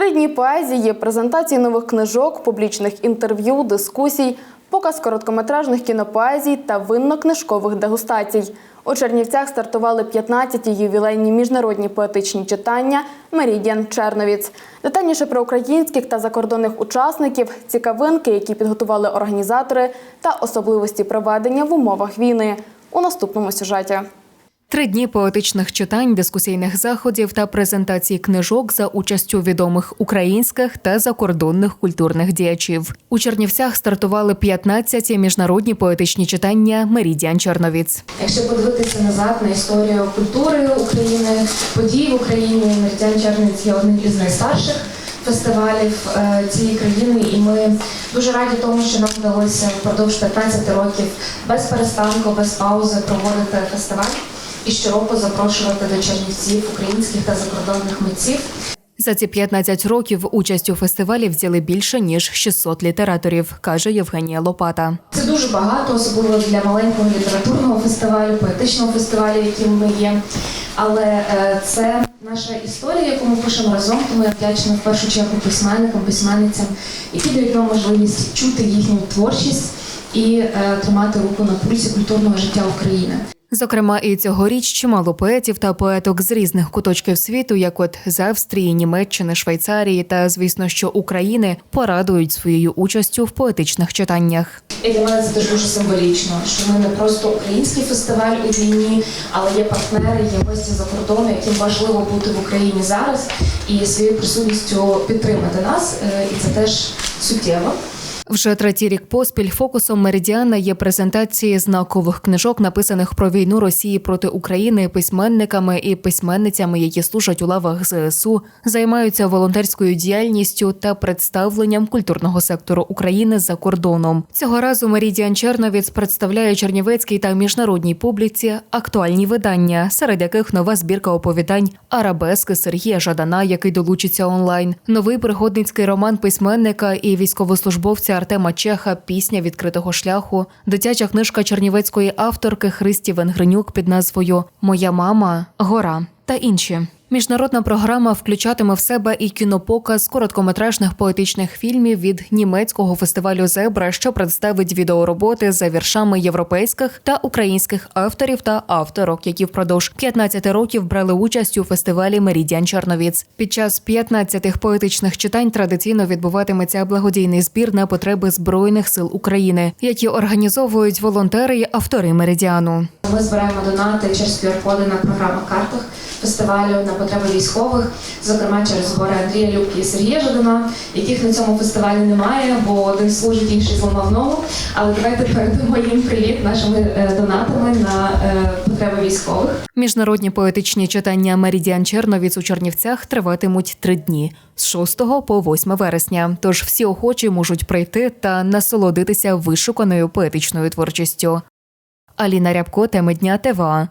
Три поезії, презентації нових книжок, публічних інтерв'ю, дискусій, показ короткометражних кінопоезій та винно-книжкових дегустацій. У Чернівцях стартували 15-ті ювілейні міжнародні поетичні читання Мерідіан Черновіць. Детальніше про українських та закордонних учасників, цікавинки, які підготували організатори, та особливості проведення в умовах війни у наступному сюжеті. Три дні поетичних читань, дискусійних заходів та презентацій книжок за участю відомих українських та закордонних культурних діячів. У Чернівцях стартували 15 міжнародні поетичні читання Мерідіан Черновіць. Якщо подивитися назад на історію культури України, подій в Україні, Меридіан Чернець є одним із найстарших фестивалів е, цієї країни, і ми дуже раді тому, що нам вдалося впродовж 15 років без перестанку, без паузи проводити фестиваль і щороку запрошувати до Чернівців українських та закордонних митців. За ці 15 років участь у фестивалі взяли більше ніж 600 літераторів, каже Євгенія Лопата. Це дуже багато, особливо для маленького літературного фестивалю, поетичного фестивалю, яким ми є. Але е, це наша історія, яку ми пишемо разом. Тому я вдячна в першу чергу письменникам, письменницям, які дають нам можливість чути їхню творчість і е, тримати руку на пульсі культурного життя України. Зокрема, і цьогоріч чимало поетів та поеток з різних куточків світу, як от з Австрії, Німеччини, Швейцарії та, звісно, що України порадують своєю участю в поетичних читаннях. Для мене це дуже символічно, що ми не просто український фестиваль у війні, але є партнери, є гості за кордону, яким важливо бути в Україні зараз і своєю присутністю підтримати нас. Е, І це теж суттєво. Вже третій рік поспіль фокусом Меридіана є презентації знакових книжок, написаних про війну Росії проти України письменниками і письменницями, які служать у лавах ЗСУ, займаються волонтерською діяльністю та представленням культурного сектору України за кордоном. Цього разу Меридіан Черновіц представляє чернівецькій та міжнародній публіці актуальні видання, серед яких нова збірка оповідань Арабески Сергія Жадана, який долучиться онлайн, новий пригодницький роман письменника і військовослужбовця Артема Чеха Пісня відкритого шляху, дитяча книжка чернівецької авторки Христі Венгренюк під назвою Моя мама гора та інші. Міжнародна програма включатиме в себе і кінопоказ короткометражних поетичних фільмів від німецького фестивалю Зебра, що представить відеороботи за віршами європейських та українських авторів та авторок, які впродовж 15 років брали участь у фестивалі Мерідіан Черновіц. Під час 15 поетичних читань традиційно відбуватиметься благодійний збір на потреби збройних сил України, які організовують волонтери й автори Меридіану. Ми збираємо донати через QR-коди на програмах картах фестивалю на потреби військових, зокрема через збори Андрія Любки і Сергія Жадана, яких на цьому фестивалі немає, бо один служить, інший зламав ногу. Але давайте передамо їм привіт нашими е, донатами на е, потреби військових. Міжнародні поетичні читання Мерідіан Черновіц у Чернівцях триватимуть три дні з 6 по 8 вересня. Тож всі охочі можуть прийти та насолодитися вишуканою поетичною творчістю. Аліна Рябко, теми дня ТВА.